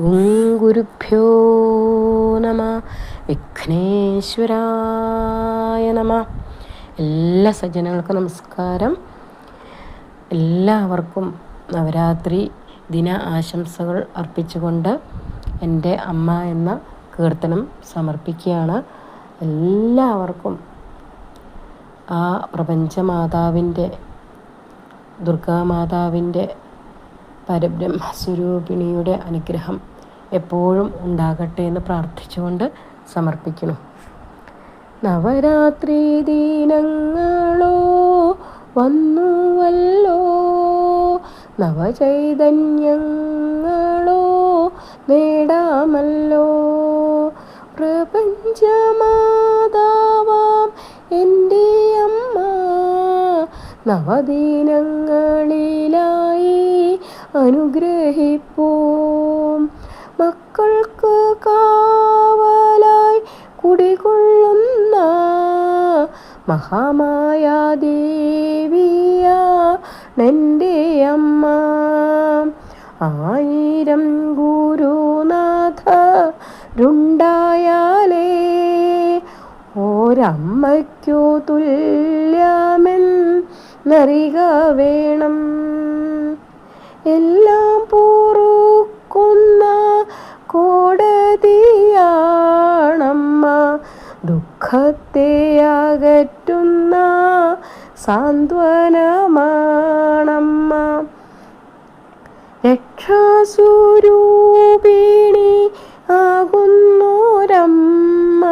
ഗുരുഭ്യോ നമ. വിഘ്നേശ്വരായ നമ. എല്ലാ സജ്ജനങ്ങൾക്കും നമസ്കാരം. എല്ലാവർക്കും നവരാത്രി ദിന ആശംസകൾ അർപ്പിച്ചുകൊണ്ട് എന്റെ അമ്മ എന്ന കീർത്തനം സമർപ്പിക്കുകയാണ്. എല്ലാവർക്കും ആ പ്രപഞ്ചമാതാവിന്റെ ദുർഗാമാതാവിന്റെ പരബ്രഹ്മസ്വരൂപിണിയുടെ അനുഗ്രഹം എപ്പോഴും ഉണ്ടാകട്ടെ എന്ന് പ്രാർത്ഥിച്ചുകൊണ്ട് സമർപ്പിക്കുന്നു. നവരാത്രി ദീനങ്ങളോ വന്നുവല്ലോ. നവചൈതന്യങ്ങളോ നേടാമല്ലോ. പ്രപഞ്ചമാതാവാം എന്റെ അമ്മ. നവദീനങ്ങളിലായി അനുഗ്രഹിപ്പൂം. മക്കൾക്ക് കാവലായി കുടികൊള്ളുന്ന മഹാമായ ദേവിയാണെന്റെ അമ്മ. ആയിരം ഗുരുനാഥരുണ്ടായാലേ ഒരമ്മയ്ക്കോ തുല്യമെന്നറിക വേണം. കോടതിയാണമ്മ ദുഃഖത്തെ അകറ്റുന്ന സാന്ത്വനമാണമ്മ. രക്ഷാസ്വരൂപിണി ആകുന്നോരമ്മ.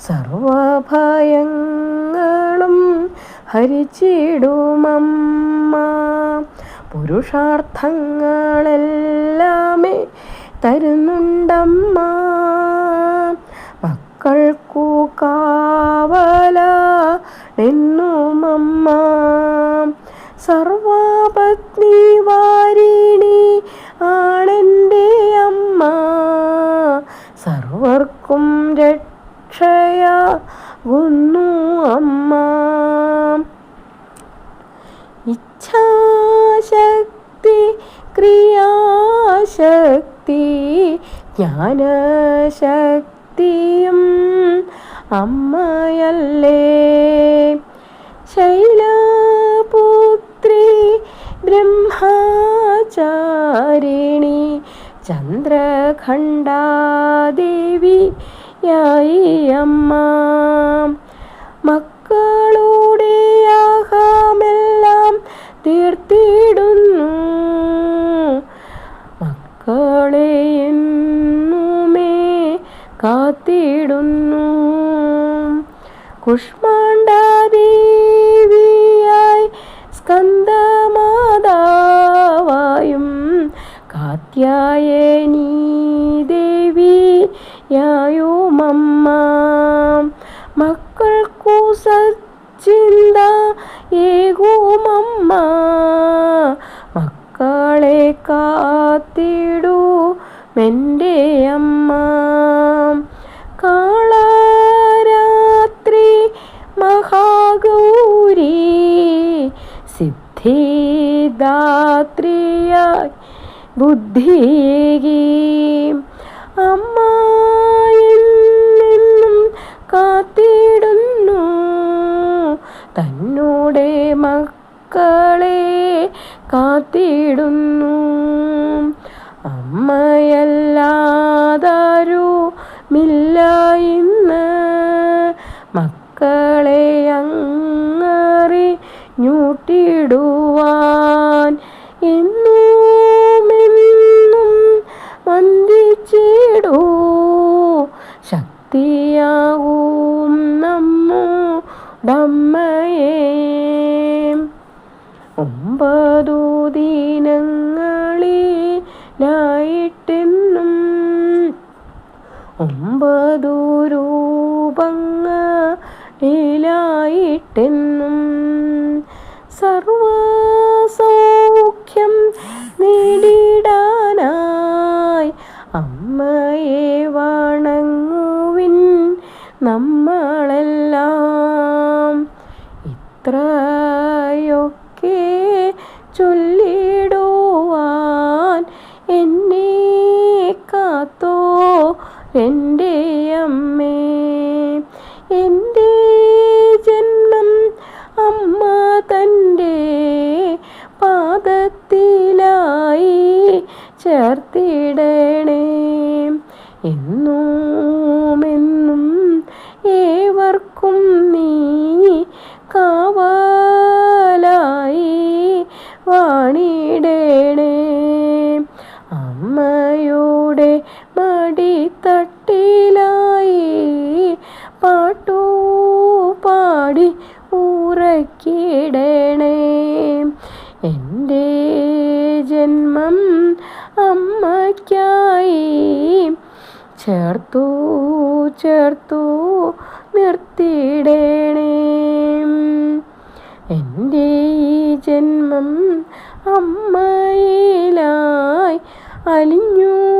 സർവഭയങ്ങളും ഹരിച്ചിടുമമ്മ. പുരുഷാർത്ഥങ്ങളെല്ലാമേ തരുന്നുണ്ടമ്മ. മക്കൾക്കു കാവല നിന്നുമമ്മ. സർവപത്നി വാരിണി ആണെന്റെ അമ്മ. സർവർക്കും രക്ഷയാകുന്നു അമ്മ. ഇച്ഛാശക്തി ക്രിയാശക്തി ജ്ഞാനശക്തിയും അമ്മയല്ലേ. ശൈലപുത്രി ബ്രഹ്മചാരിണി ചന്ദ്രഖണ്ഡാദേവിയായി അമ്മ. കാത്തിടുന്നു. കുഷ്മാണ്ടാദേവിയായി സ്കന്ദമാതാവായും കാത്യായനീ ദേവിയായുമമ്മ. മക്കൾക്കു സച്ചിന്ത ഏകുമമ്മ. മക്കളെ കാത്തിടൂ എന്റെ അമ്മ. മഹാഗൗരി സിദ്ധിദാത്രിയായി ബുദ്ധിയേകി അമ്മ എന്നും കാത്തിടുന്നു തന്നോടെ മക്കളെ കാത്തിടുന്നു. അമ്മയല്ലാതാരുമില്ല ഇന്ന് നമ്മുടമ്മയെ ഒമ്പതു ദീനങ്ങളിലായിട്ടെന്നും ഒമ്പതു രൂപങ്ങളിലായിട്ടെന്നും സർവസൗഖ്യം നേടിടാനായി അമ്മയെ വണങ്ങുവിൻ നമ്മളെല്ലാം യാത്രയൊക്കെ ചൊല്ലിടുവാൻ എന്നെ കാത്തോ എന്റെ അമ്മേ. എന്റെ ജന്മം അമ്മ തന്റെ പാദത്തിലായി ചേർത്തിടണേ. എന്നും എന്നും ഏ ജന്മം അമ്മയ്ക്കായി. ചേർത്തു ചേർത്തു നിർത്തിയിടേണേ. എന്റെ ഈ ജന്മം അമ്മയിലായി അലിഞ്ഞു